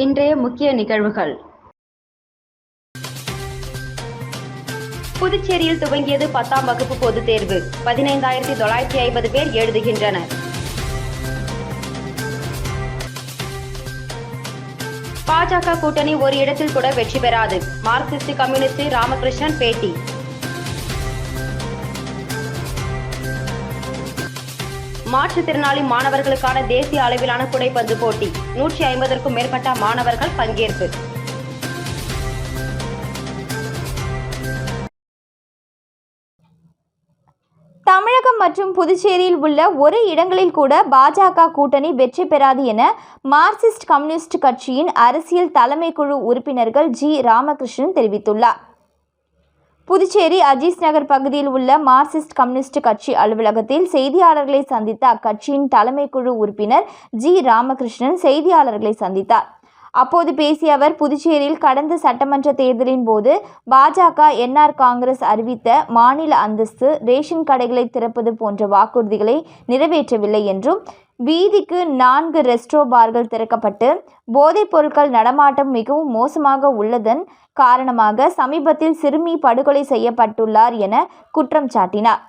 இன்றைய முக்கிய நிகழ்வுகள். புதுச்சேரியில் துவங்கியது பத்தாம் வகுப்பு பொதுத் தேர்வு. பதினைந்தாயிரத்தி தொள்ளாயிரத்தி ஐம்பது பேர் எழுதுகின்றனர். பாஜக கூட்டணி ஒரு இடத்தில் கூட வெற்றி பெறாது. மார்க்சிஸ்ட் கம்யூனிஸ்ட் ராமகிருஷ்ணன் பேட்டி. மாற்றுத்திறனாளி மாணவர்களுக்கான தேசிய அளவிலான குடைப்பந்து போட்டி. நூற்றி ஐம்பதற்கும் மேற்பட்ட மாணவர்கள் பங்கேற்பு. தமிழகம் மற்றும் புதுச்சேரியில் உள்ள ஒரு இடங்களில் கூட பாஜக கூட்டணி வெற்றி பெறாது என மார்க்சிஸ்ட் கம்யூனிஸ்ட் கட்சியின் அரசியல் தலைமை குழு உறுப்பினர்கள் ஜி. ராமகிருஷ்ணன் தெரிவித்துள்ளார். புதுச்சேரி அஜீஸ் நகர் பகுதியில் உள்ள மார்க்சிஸ்ட் கம்யூனிஸ்ட் கட்சி அலுவலகத்தில் செய்தியாளர்களை சந்தித்த அக்கட்சியின் தலைமை குழு உறுப்பினர் ஜி ராமகிருஷ்ணன் செய்தியாளர்களை சந்தித்தார். அப்போது பேசிய அவர் புதுச்சேரியில் கடந்த சட்டமன்ற தேர்தலின் போது பாஜக என்ஆர் காங்கிரஸ் அறிவித்த மாநில அந்தஸ்து ரேஷன் கடைகளை திறப்பது போன்ற வாக்குறுதிகளை நிறைவேற்றவில்லை என்றும் வீதிக்கு நான்கு ரெஸ்ட்ரோ பார்கள் திறக்கப்பட்டு போதைப் பொருட்கள் நடமாட்டம் மிகவும் மோசமாக உள்ளதன் காரணமாக சமீபத்தில் சிறுமி படுகொலை செய்யப்பட்டுள்ளார் என குற்றம் சாட்டினார்.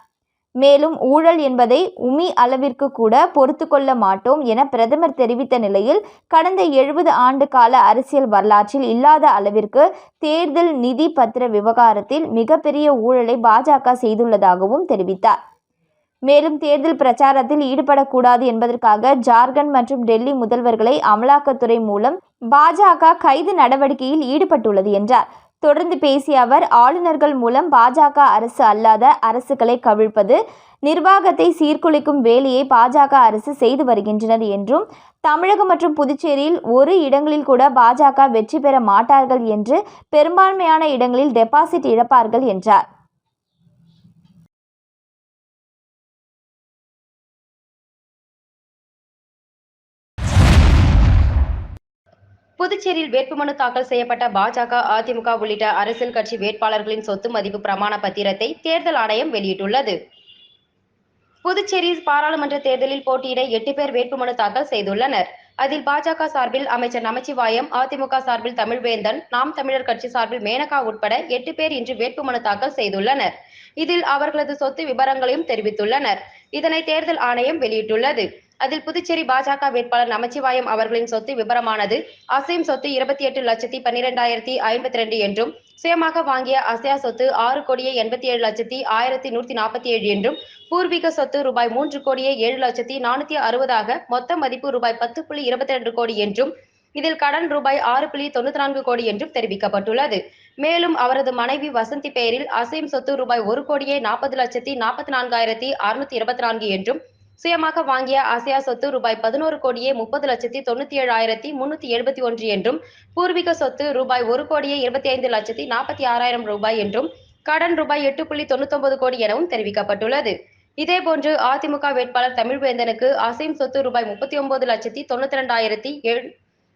மேலும் ஊழல் என்பதை உமி அளவிற்கு கூட பொறுத்து கொள்ள மாட்டோம் என பிரதமர் தெரிவித்த நிலையில் கடந்த எழுபது ஆண்டு கால அரசியல் வரலாற்றில் இல்லாத அளவிற்கு தேர்தல் நிதி பத்திர விவகாரத்தில் மிகப்பெரிய ஊழலை பாஜக செய்துள்ளதாகவும் தெரிவித்தார். மேலும் தேர்தல் பிரச்சாரத்தில் ஈடுபடக்கூடாது என்பதற்காக ஜார்க்கண்ட் மற்றும் டெல்லி முதல்வர்களை அமலாக்கத்துறை மூலம் பாஜக கைது நடவடிக்கையில் ஈடுபட்டுள்ளது என்றார். தொடர்ந்து பேசிய அவர் ஆளுநர்கள் மூலம் பாஜக அரசு அல்லாத அரசுகளை கவிழ்ப்பது நிர்வாகத்தை சீர்குலைக்கும் வேலையை பாஜக அரசு செய்து வருகின்றனர் என்றும் தமிழகம் மற்றும் புதுச்சேரியில் ஒரு இடங்களில் கூட பாஜக வெற்றி பெற மாட்டார்கள் என்று பெரும்பான்மையான இடங்களில் டெபாசிட் இழப்பார்கள் என்றார். புதுச்சேரியில் வேட்புமனு தாக்கல் செய்யப்பட்ட பாஜக அதிமுக உள்ளிட்ட அரசியல் கட்சி வேட்பாளர்களின் சொத்து மதிப்பு பிரமாண பத்திரத்தை தேர்தல் ஆணையம் வெளியிட்டுள்ளது. புதுச்சேரி பாராளுமன்ற தேர்தலில் போட்டியிட எட்டு பேர் வேட்புமனு தாக்கல் செய்துள்ளனர். அதில் பாஜக சார்பில் அமைச்சர் நமச்சிவாயம் அதிமுக சார்பில் தமிழ்வேந்தன் நாம் தமிழர் கட்சி சார்பில் மேனகா உட்பட எட்டு பேர் இன்று வேட்புமனு தாக்கல் செய்துள்ளனர். இதில் அவர்களது சொத்து விவரங்களையும் தெரிவித்துள்ளனர். இதனை தேர்தல் ஆணையம் வெளியிட்டுள்ளது. அதில் புதுச்சேரி பாஜக வேட்பாளர் நமச்சிவாயம் அவர்களின் சொத்து விபரமானது. அசைம் சொத்து இருபத்தி எட்டு லட்சத்தி பன்னிரெண்டாயிரத்தி ஐம்பத்தி ரெண்டு என்றும் சுயமாக வாங்கிய அசையா சொத்து ஆறு கோடியே எண்பத்தி ஏழு லட்சத்தி ஆயிரத்தி நூற்றி நாற்பத்தி ஏழு என்றும் பூர்வீக சொத்து ரூபாய் மூன்று கோடியே ஏழு லட்சத்தி நானூத்தி அறுபதாக மொத்த மதிப்பு ரூபாய் பத்து புள்ளி இருபத்தி ரெண்டு கோடி என்றும் இதில் கடன் ரூபாய் ஆறு புள்ளி தொண்ணூத்தி நான்கு கோடி என்றும் தெரிவிக்கப்பட்டுள்ளது. மேலும் அவரது மனைவி வசந்தி பெயரில் அசைம் சொத்து ரூபாய் ஒரு கோடியே நாற்பது லட்சத்தி நாற்பத்தி நான்காயிரத்தி அறுநூத்தி இருபத்தி நான்கு என்றும் சுயமாக வாங்கிய ஆசியா சொத்து ரூபாய் பதினோரு கோடியே முப்பது லட்சத்தி தொண்ணூத்தி ஏழாயிரத்தி முன்னூத்தி எழுபத்தி ஒன்று என்றும் பூர்வீக சொத்து ரூபாய் ஒரு கோடியே இருபத்தி ஐந்து லட்சத்தி நாற்பத்தி ஆறாயிரம் ரூபாய் என்றும் கடன் ரூபாய் எட்டு புள்ளி தொண்ணூத்தொன்பது கோடி எனவும் தெரிவிக்கப்பட்டுள்ளது. இதேபோன்று அதிமுக வேட்பாளர் தமிழ்வேந்தனுக்கு அசைம் சொத்து ரூபாய் முப்பத்தி ஒன்பது லட்சத்தி தொண்ணூத்தி ரெண்டாயிரத்தி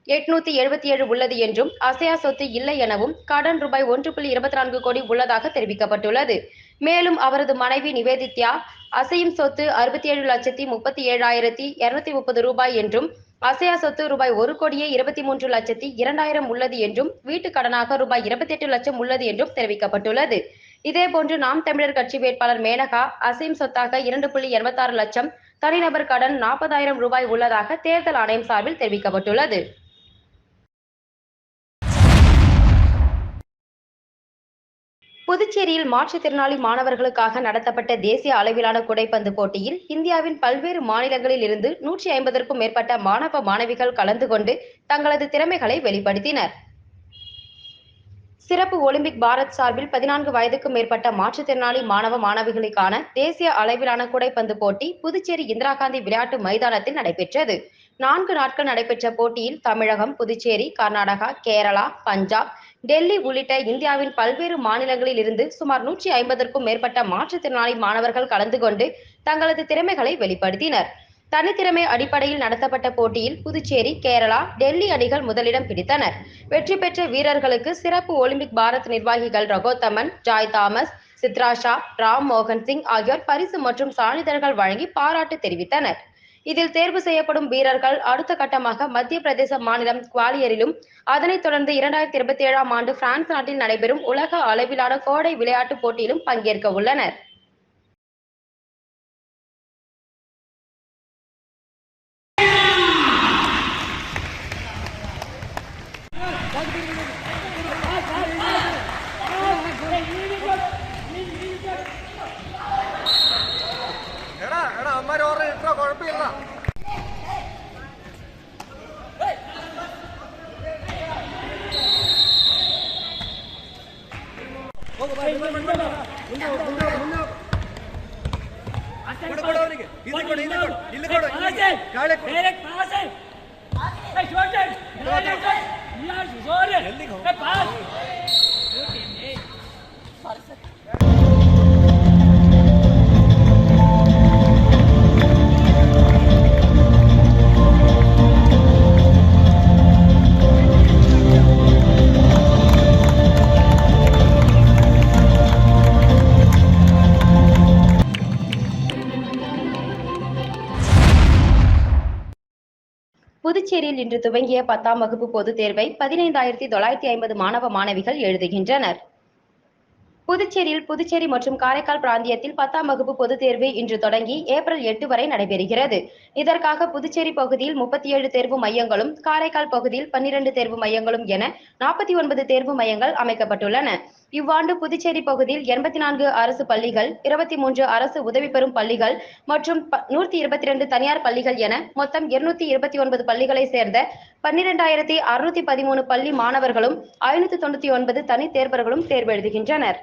எட்நூத்தி எழுபத்தி ஏழு உள்ளது என்றும் அசையா சொத்து இல்லை எனவும் கடன் ரூபாய் ஒன்று புள்ளி இருபத்தி நான்கு கோடி உள்ளதாக தெரிவிக்கப்பட்டுள்ளது. மேலும் அவரது மனைவி நிவேதித்யா அசையும் சொத்து அறுபத்தி ஏழு லட்சத்தி முப்பத்தி ஏழாயிரத்தி இருநூத்தி முப்பது ரூபாய் என்றும் அசையா சொத்து ரூபாய் ஒரு கோடியே இருபத்தி மூன்று லட்சத்தி இரண்டாயிரம் உள்ளது என்றும் வீட்டு கடனாக ரூபாய் இருபத்தி எட்டு லட்சம் உள்ளது என்றும் தெரிவிக்கப்பட்டுள்ளது. இதேபோன்று நாம் தமிழர் கட்சி வேட்பாளர் மேனகா அசையும் சொத்தாக இரண்டு புள்ளி எண்பத்தாறு லட்சம் தனிநபர் கடன் நாற்பதாயிரம் ரூபாய் உள்ளதாக தேர்தல் ஆணையம் சார்பில் தெரிவிக்கப்பட்டுள்ளது. புதுச்சேரியில் மாற்றுத்திறனாளி மாணவர்களுக்காக நடத்தப்பட்ட தேசிய அளவிலான குடைப்பந்து போட்டியில் இந்தியாவின் பல்வேறு மாநிலங்களில் இருந்து நூற்றி ஐம்பதற்கும் மேற்பட்ட மாணவ மாணவிகள் கலந்து கொண்டு தங்களது திறமைகளை வெளிப்படுத்தினர். சிறப்பு ஒலிம்பிக் பாரத் சார்பில் பதினான்கு வயதுக்கும் மேற்பட்ட மாற்றுத்திறனாளி மாணவ மாணவிகளுக்கான தேசிய அளவிலான குடைப்பந்து போட்டி புதுச்சேரி இந்திரா காந்தி விளையாட்டு மைதானத்தில் நடைபெற்றது. நான்கு நாட்கள் நடைபெற்ற போட்டியில் தமிழகம் புதுச்சேரி கர்நாடகா கேரளா பஞ்சாப் டெல்லி உள்ளிட்ட இந்தியாவின் பல்வேறு மாநிலங்களில் இருந்து சுமார் நூற்றி ஐம்பதற்கும் மேற்பட்ட மாற்றுத்திறனாளி மாணவர்கள் கலந்து கொண்டு தங்களது திறமைகளை வெளிப்படுத்தினர். தனித்திறமை அடிப்படையில் நடத்தப்பட்ட போட்டியில் புதுச்சேரி கேரளா டெல்லி அணிகள் முதலிடம் பிடித்தனர். வெற்றி பெற்ற வீரர்களுக்கு சிறப்பு ஒலிம்பிக் பாரத் நிர்வாகிகள் ரகோத்தமன் ஜாய் தாமஸ் சித்ராஷா ராம் மோகன் சிங் ஆகியோர் பரிசு மற்றும் சான்றிதழ்கள் வழங்கி பாராட்டு தெரிவித்தனர். இதில் தேர்வு செய்யப்படும் வீரர்கள் அடுத்த கட்டமாக மத்திய பிரதேச மாநிலம் குவாலியரிலும் அதனைத் தொடர்ந்து இரண்டாயிரத்தி இருபத்தி ஏழாம் ஆண்டு பிரான்ஸ் நாட்டில் நடைபெறும் உலக அளவிலான கோடை விளையாட்டுப் போட்டியிலும் பங்கேற்க உள்ளனர். புதுச்சேரியில் இன்று துவங்கிய பத்தாம் வகுப்பு பொதுத் தேர்வை பதினைந்தாயிரத்தி தொள்ளாயிரத்தி ஐம்பது மாணவ மாணவிகள் எழுதுகின்றனர். புதுச்சேரியில் புதுச்சேரி மற்றும் காரைக்கால் பிராந்தியத்தில் பத்தாம் வகுப்பு பொதுத் தேர்வு இன்று தொடங்கி ஏப்ரல் எட்டு வரை நடைபெறுகிறது. இதற்காக புதுச்சேரி பகுதியில் முப்பத்தி ஏழு தேர்வு மையங்களும் காரைக்கால் பகுதியில் பன்னிரண்டு தேர்வு மையங்களும் என நாற்பத்தி ஒன்பது தேர்வு மையங்கள் அமைக்கப்பட்டுள்ளன. இவ்வாண்டு புதுச்சேரி பகுதியில் எண்பத்தி நான்கு அரசு பள்ளிகள் இருபத்தி மூன்று அரசு உதவி பெறும் பள்ளிகள் மற்றும் நூற்றி இருபத்தி ரெண்டு தனியார் பள்ளிகள் என மொத்தம் இருநூத்தி இருபத்தி ஒன்பது பள்ளிகளை சேர்ந்த பன்னிரெண்டாயிரத்தி அறுநூத்தி பதிமூணு பள்ளி மாணவர்களும் ஐநூத்தி தொண்ணூத்தி ஒன்பது தனி தேர்வர்களும் தேர்வு எழுதுகின்றனர்.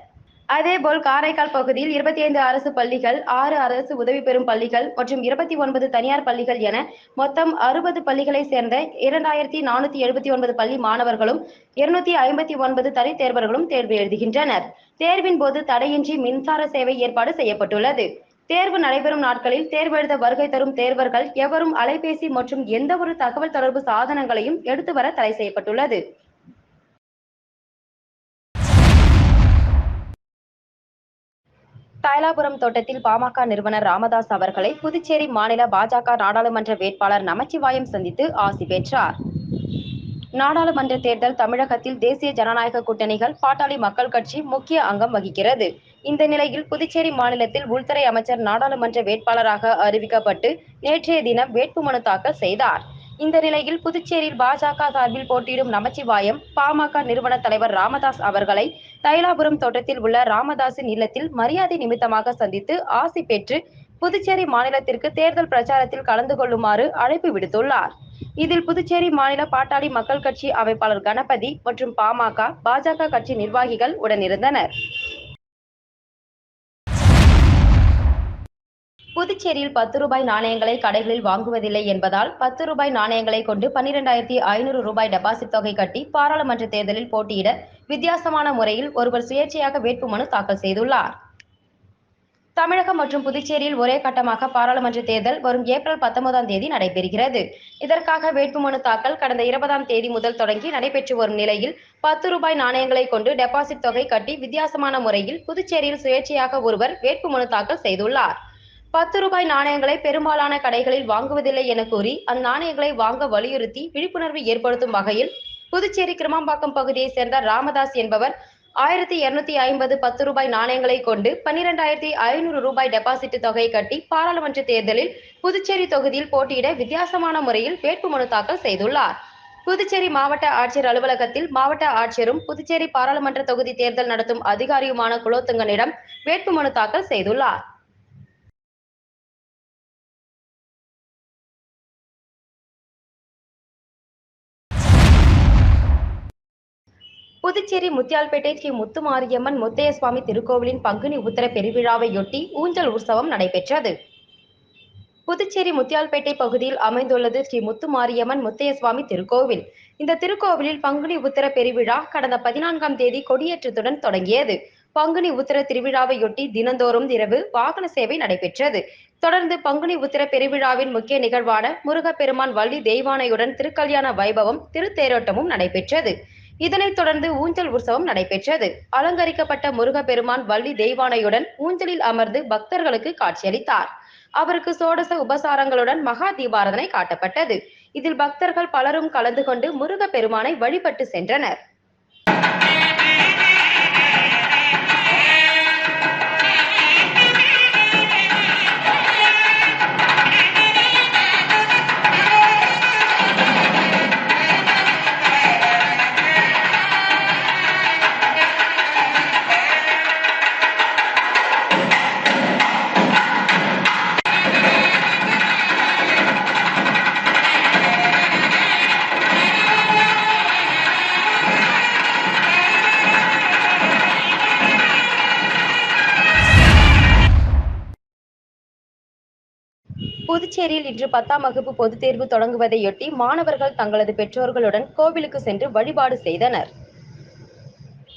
அதேபோல் காரைக்கால் பகுதியில் இருபத்தி ஐந்து அரசு பள்ளிகள் ஆறு அரசு உதவி பெறும் பள்ளிகள் மற்றும் இருபத்தி ஒன்பது தனியார் பள்ளிகள் என மொத்தம் அறுபது பள்ளிகளை சேர்ந்த இரண்டாயிரத்தி நானூத்தி எழுபத்தி ஒன்பது பள்ளி மாணவர்களும் இருநூத்தி ஐம்பத்தி ஒன்பது தனி தேர்வர்களும் தேர்வு எழுதுகின்றனர். தேர்வின் போது தடையின்றி மின்சார சேவை ஏற்பாடு செய்யப்பட்டுள்ளது. தேர்வு நடைபெறும் நாட்களில் தேர்வெழுத வருகை தரும் தேர்வர்கள் எவரும் அலைபேசி மற்றும் எந்த ஒரு தகவல் தொடர்பு சாதனங்களையும் எடுத்து வர தடை செய்யப்பட்டுள்ளது. தைலாபுரம் தோட்டத்தில் பாமக நிறுவனர் ராமதாஸ் அவர்களை புதுச்சேரி மாநில பாஜக நாடாளுமன்ற வேட்பாளர் நமச்சிவாயம் சந்தித்து ஆசி பெற்றார். நாடாளுமன்ற தேர்தல் தமிழகத்தில் தேசிய ஜனநாயக கூட்டணிகள் பாட்டாளி மக்கள் கட்சி முக்கிய அங்கம் வகிக்கிறது. இந்த நிலையில் புதுச்சேரி மாநிலத்தில் உள்துறை அமைச்சர் நாடாளுமன்ற வேட்பாளராக அறிவிக்கப்பட்டு நேற்றைய தினம் வேட்புமனு தாக்கல் செய்தார். இந்த நிலையில் புதுச்சேரியில் பாஜக சார்பில் போட்டியிடும் நமச்சிவாயம் பாமக நிறுவன தலைவர் ராமதாஸ் அவர்களை தைலாபுரம் தோட்டத்தில் உள்ள ராமதாஸின் இல்லத்தில் மரியாதை நிமித்தமாக சந்தித்து ஆசி பெற்று புதுச்சேரி மாநிலத்திற்கு தேர்தல் பிரச்சாரத்தில் கலந்து கொள்ளுமாறு அழைப்பு விடுத்துள்ளார். இதில் புதுச்சேரி மாநில பாட்டாளி மக்கள் கட்சி அமைப்பாளர் கணபதி மற்றும் பாமக பாஜக கட்சி நிர்வாகிகள் உடனிருந்தனர். புதுச்சேரியில் பத்து ரூபாய் நாணயங்களை கடைகளில் வாங்குவதில்லை என்பதால் பத்து ரூபாய் நாணயங்களை கொண்டு பன்னிரெண்டாயிரத்தி ஐநூறு ரூபாய் டெபாசிட் தொகை கட்டி பாராளுமன்ற தேர்தலில் போட்டியிட வித்தியாசமான முறையில் ஒருவர் சுயேட்சையாக வேட்புமனு தாக்கல் செய்துள்ளார். தமிழகம் மற்றும் புதுச்சேரியில் ஒரே கட்டமாக பாராளுமன்ற தேர்தல் வரும் ஏப்ரல் பத்தொன்பதாம் தேதி நடைபெறுகிறது. இதற்காக வேட்புமனு தாக்கல் கடந்த இருபதாம் தேதி முதல் தொடங்கி நடைபெற்று வரும் நிலையில் பத்து ரூபாய் நாணயங்களை கொண்டு டெபாசிட் தொகை கட்டி வித்தியாசமான முறையில் புதுச்சேரியில் சுயேட்சையாக ஒருவர் வேட்புமனு தாக்கல் செய்துள்ளார். பத்து ரூபாய் நாணயங்களை பெரும்பாலான கடைகளில் வாங்குவதில்லை என கூறி அந்நாணயங்களை வாங்க வலியுறுத்தி விழிப்புணர்வு ஏற்படுத்தும் வகையில் புதுச்சேரி கிருமாம்பாக்கம் பகுதியைச் சேர்ந்த ராமதாஸ் என்பவர் ஆயிரத்தி இருநூத்தி ஐம்பது பத்து ரூபாய் நாணயங்களை கொண்டு பன்னிரெண்டாயிரத்தி ஐநூறு ரூபாய் டெபாசிட் தொகை கட்டி பாராளுமன்ற தேர்தலில் புதுச்சேரி தொகுதியில் போட்டியிட வித்தியாசமான முறையில் வேட்புமனு தாக்கல் செய்துள்ளார். புதுச்சேரி மாவட்ட ஆட்சியர் அலுவலகத்தில் மாவட்ட ஆட்சியரும் புதுச்சேரி பாராளுமன்ற தொகுதி தேர்தல் நடத்தும் அதிகாரியுமான குலோத்துங்கனிடம் வேட்புமனு தாக்கல் செய்துள்ளார். புதுச்சேரி முத்தியால்பேட்டை ஸ்ரீ முத்துமாரியம்மன் முத்தையசுவாமி திருக்கோவிலின் பங்குனி உத்தர பெருவிழாவையொட்டி ஊஞ்சல் உற்சவம் நடைபெற்றது. புதுச்சேரி முத்தியால்பேட்டை பகுதியில் அமைந்துள்ளது ஸ்ரீ முத்துமாரியம்மன் முத்தையசுவாமி திருக்கோவில். இந்த திருக்கோவிலில் பங்குனி உத்தர பெருவிழா கடந்த பதினான்காம் தேதி கொடியேற்றத்துடன் தொடங்கியது. பங்குனி உத்தர திருவிழாவையொட்டி தினந்தோறும் இரவு வாகன சேவை நடைபெற்றது. தொடர்ந்து பங்குனி உத்திர பெருவிழாவின் முக்கிய நிகழ்வான முருகப்பெருமான் வள்ளி தெய்வானையுடன் திருக்கல்யாண வைபவம் திருத்தேரோட்டமும் நடைபெற்றது. இதனைத் தொடர்ந்து ஊஞ்சல் உற்சவம் நடைபெற்றது. அலங்கரிக்கப்பட்ட முருகப்பெருமான் வள்ளி தெய்வானையுடன் ஊஞ்சலில் அமர்ந்து பக்தர்களுக்கு காட்சியளித்தார். அவருக்கு சோடச உபசாரங்களுடன் மகா தீபாரதனை காட்டப்பட்டது. இதில் பக்தர்கள் பலரும் கலந்து கொண்டு முருகப்பெருமானை வழிபட்டு சென்றனர். புதுச்சேரியில் இன்று பத்தாம் வகுப்பு பொதுத் தேர்வு தொடங்குவதையொட்டி மாணவர்கள் தங்களது பெற்றோர்களுடன் கோவிலுக்கு சென்று வழிபாடு செய்தனர்.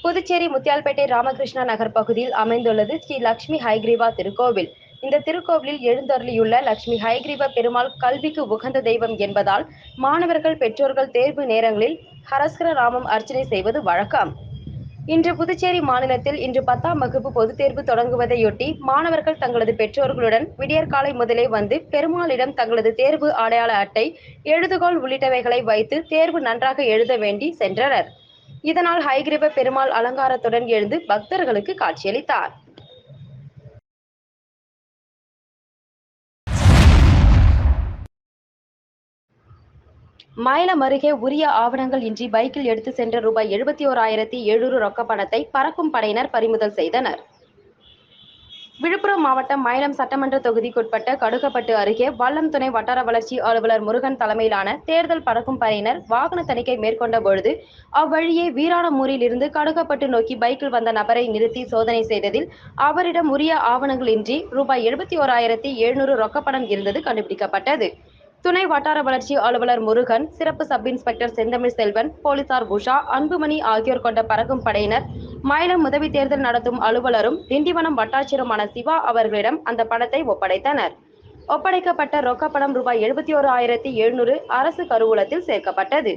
புதுச்சேரி முத்தியால்பேட்டை ராமகிருஷ்ணா நகர் பகுதியில் அமைந்துள்ளது ஸ்ரீ லட்சுமி ஹைகிரீவா திருக்கோவில். இந்த திருக்கோவிலில் எழுந்தருளியுள்ள லட்சுமி ஹைகிரீவ பெருமாள் கல்விக்கு உகந்த தெய்வம் என்பதால் மாணவர்கள் பெற்றோர்கள் தேர்வு நேரங்களில் ஹரஸ்கர ராமம் அர்ச்சனை செய்வது வழக்கம். இன்று புதுச்சேரி மாநிலத்தில் இன்று பத்தாம் வகுப்பு பொதுத் தேர்வு தொடங்குவதையொட்டி மாணவர்கள் தங்களது பெற்றோர்களுடன் விடியற்காலை முதலே வந்து பெருமாளிடம் தங்களது தேர்வு அடையாள அட்டை எழுதுகோள் உள்ளிட்டவைகளை வைத்து தேர்வு நன்றாக எழுத வேண்டி சென்றனர். இதனால் ஹைகிரீப பெருமாள் அலங்காரத்துடன் எழுந்து பக்தர்களுக்கு காட்சியளித்தார். மயிலம் அருகே உரிய ஆவணங்கள் இன்றி பைக்கில் எடுத்து சென்ற ரூபாய் எழுபத்தி ஓராயிரத்தி எழுநூறு ரொக்க பணத்தை பறக்கும் படையினர் பறிமுதல் செய்தனர். விழுப்புரம் மாவட்டம் மயிலம் சட்டமன்ற தொகுதிக்குட்பட்ட கடுகப்பட்டு அருகே வல்லம் துணை வட்டார வளர்ச்சி அலுவலர் முருகன் தலைமையிலான தேர்தல் பறக்கும் படையினர் வாகன தணிக்கை மேற்கொண்ட பொழுது அவ்வழியே வீராணமூரில் இருந்து கடுகப்பட்டு நோக்கி பைக்கில் வந்த நபரை நிறுத்தி சோதனை செய்ததில் அவரிடம் உரிய ஆவணங்களின்றி ரூபாய் எழுபத்தி ஓராயிரத்தி எழுநூறு ரொக்கப்பணம் இருந்தது கண்டுபிடிக்கப்பட்டது. துணை வட்டார வளர்ச்சி அலுவலர் முருகன் சிறப்பு சப் இன்ஸ்பெக்டர் செந்தமிழ் செல்வன் போலீசார் உஷா அன்புமணி ஆகியோர் கொண்ட பறக்கும் படையினர் மயிலம் உதவி தேர்தல் நடத்தும் அலுவலரும் திண்டிவனம் வட்டாட்சியருமான சிவா அவர்களிடம் அந்த பணத்தை ஒப்படைத்தனர். ஒப்படைக்கப்பட்ட ரொக்கப்பணம் ரூபாய் எழுபத்தி ஓரு ஆயிரத்தி எழுநூறு அரசு கருவூலத்தில் சேர்க்கப்பட்டது.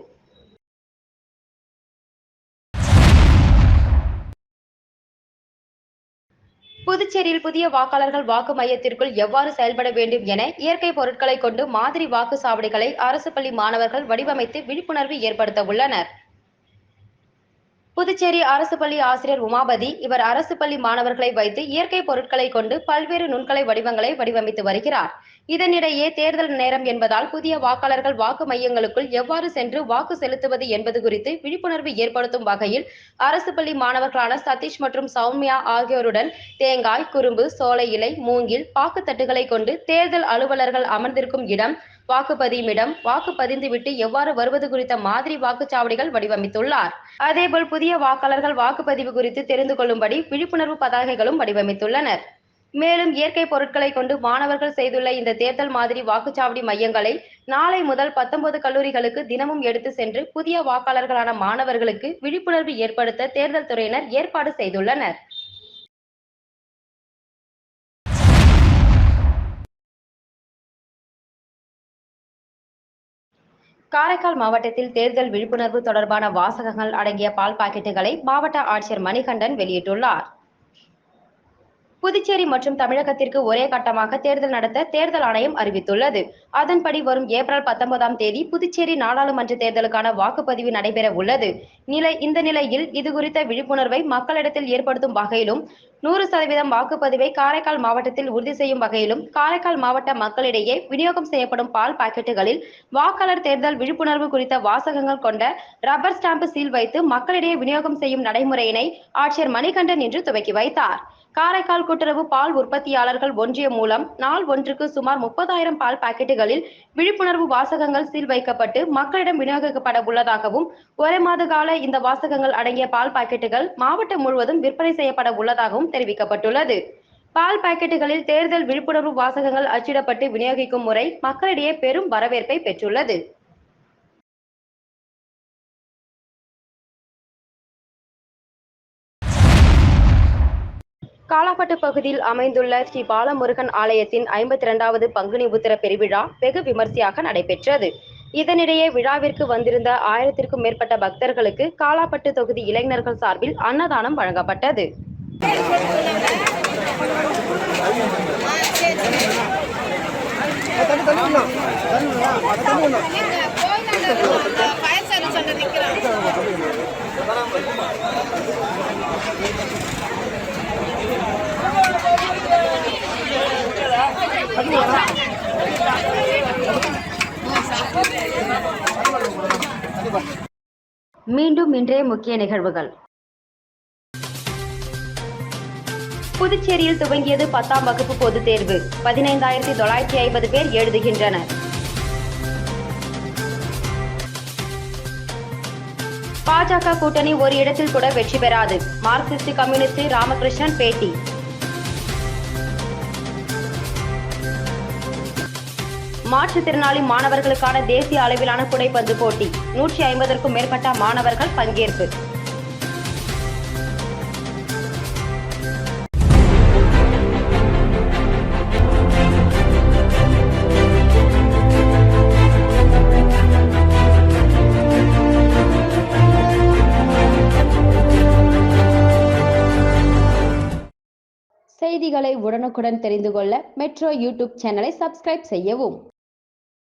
புதுச்சேரியில் புதிய வாக்காளர்கள் வாக்கு மையத்திற்குள் எவ்வாறு செயல்பட வேண்டும் என இயற்கை பொருட்களை கொண்டு மாதிரி வாக்கு சாவடிகளை அரசு பள்ளி மாணவர்கள் வடிவமைத்து விழிப்புணர்வு ஏற்படுத்த உள்ளனர். புதுச்சேரி அரசு பள்ளி ஆசிரியர் உமாபதி இவர் அரசு பள்ளி மாணவர்களை வைத்து இயற்கை பொருட்களை கொண்டு பல்வேறு நுண்கலை வடிவங்களை வடிவமைத்து வருகிறார். இதனிடையே தேர்தல் நேரம் என்பதால் புதிய வாக்காளர்கள் வாக்கு மையங்களுக்குள் எவ்வாறு சென்று வாக்கு செலுத்துவது என்பது குறித்து விழிப்புணர்வு ஏற்படுத்தும் வகையில் அரசு பள்ளி மாணவர்களான சதீஷ் மற்றும் சௌமியா ஆகியோருடன் தேங்காய் குறும்பு சோலை இலை மூங்கில் பாக்குத்தட்டுகளை கொண்டு தேர்தல் அலுவலர்கள் அமர்ந்திருக்கும் இடம் வாக்குப்பதியும் இடம் வாக்கு பதிந்துவிட்டு எவ்வாறு வருவது குறித்த மாதிரி வாக்குச்சாவடிகள் வடிவமைத்துள்ளார். அதேபோல் புதிய வாக்காளர்கள் வாக்குப்பதிவு குறித்து தெரிந்து கொள்ளும்படி விழிப்புணர்வு பதாகைகளும் வடிவமைத்துள்ளனர். மேலும் இயற்கை பொருட்களை கொண்டு மாணவர்கள் செய்துள்ள இந்த தேர்தல் மாதிரி வாக்குச்சாவடி மையங்களை நாளை முதல் பத்தொன்பது கல்லூரிகளுக்கு தினமும் எடுத்து சென்று புதிய வாக்காளர்களான மாணவர்களுக்கு விழிப்புணர்வு ஏற்படுத்த தேர்தல் துறையினர் ஏற்பாடு செய்துள்ளனர். காரைக்கால் மாவட்டத்தில் தேர்தல் விழிப்புணர்வு தொடர்பான வாசகங்கள் அடங்கிய பால் பாக்கெட்டுகளை மாவட்ட ஆட்சியர் மணிகண்டன் வெளியிட்டுள்ளார். புதுச்சேரி மற்றும் தமிழகத்திற்கு ஒரே கட்டமாக தேர்தல் நடத்த தேர்தல் ஆணையம் அறிவித்துள்ளது. அதன்படி வரும் ஏப்ரல் பத்தொன்பதாம் தேதி புதுச்சேரி நாடாளுமன்ற தேர்தலுக்கான வாக்குப்பதிவு நடைபெற உள்ளது. நிலை இந்த நிலையில் இது குறித்த விழிப்புணர்வை மக்களிடத்தில் ஏற்படுத்தும் வகையிலும் நூறு சதவீதம் வாக்குப்பதிவை காரைக்கால் மாவட்டத்தில் உறுதி செய்யும் வகையிலும் காரைக்கால் மாவட்ட மக்களிடையே விநியோகம் செய்யப்படும் பால் பாக்கெட்டுகளில் வாக்காளர் தேர்தல் விழிப்புணர்வு குறித்த வாசகங்கள் கொண்ட ரப்பர் ஸ்டாம்பு சீல் வைத்து மக்களிடையே விநியோகம் செய்யும் நடைமுறையினை ஆட்சியர் மணிகண்டன் இன்று துவக்கி வைத்தார். காரைக்கால் கூட்டுறவு பால் உற்பத்தியாளர்கள் ஒன்றியம் மூலம் நாள் ஒன்றுக்கு சுமார் முப்பதாயிரம் பால் பாக்கெட்டுகளில் விழிப்புணர்வு வாசகங்கள் சீல் வைக்கப்பட்டு மக்களிடம் விநியோகிக்கப்பட உள்ளதாகவும் ஒரே மாத கால இந்த வாசகங்கள் அடங்கிய பால் பாக்கெட்டுகள் மாவட்டம் முழுவதும் விற்பனை செய்யப்பட உள்ளதாகவும் தெரிவிக்கப்பட்டுள்ளது. பால் பாக்கெட்டுகளில் தேர்தல் விழிப்புணர்வு வாசகங்கள் அச்சிடப்பட்டு விநியோகிக்கும் முறை மக்களிடையே பெரும் வரவேற்பை பெற்றுள்ளது. காலாப்பட்டு பகுதியில் அமைந்துள்ள ஸ்ரீ பாலமுருகன் ஆலயத்தின் ஐம்பத்தி இரண்டாவது பங்குனி உத்திர பெருவிழா வெகு விமர்சையாக நடைபெற்றது. இதனிடையே விழாவிற்கு வந்திருந்த ஆயிரத்திற்கும் மேற்பட்ட பக்தர்களுக்கு காலாப்பட்டு தொகுதி இளைஞர்கள் சார்பில் அன்னதானம் வழங்கப்பட்டது. மீண்டும் இன்றைய முக்கிய நிகழ்வுகள். புதுச்சேரியில் துவங்கியது பத்தாம் வகுப்பு பொதுத் தேர்வு. பதினைந்தாயிரத்தி தொள்ளாயிரத்தி ஐம்பது பேர் எழுதுகின்றனர். பாஜக கூட்டணி ஒரு இடத்தில் கூட வெற்றி பெறாது. மார்க்சிஸ்ட் கம்யூனிஸ்ட் ராமகிருஷ்ணன் பேட்டி. மாற்றுத்திறனாளி மாணவர்களுக்கான தேசிய அளவிலான குடைப்பந்து போட்டி. நூற்றி ஐம்பதற்கும் மேற்பட்ட மாணவர்கள் பங்கேற்பு. செய்திகளை உடனுக்குடன் தெரிந்து கொள்ள மெட்ரோ யூடியூப் சேனலை சப்ஸ்கிரைப் செய்யவும்.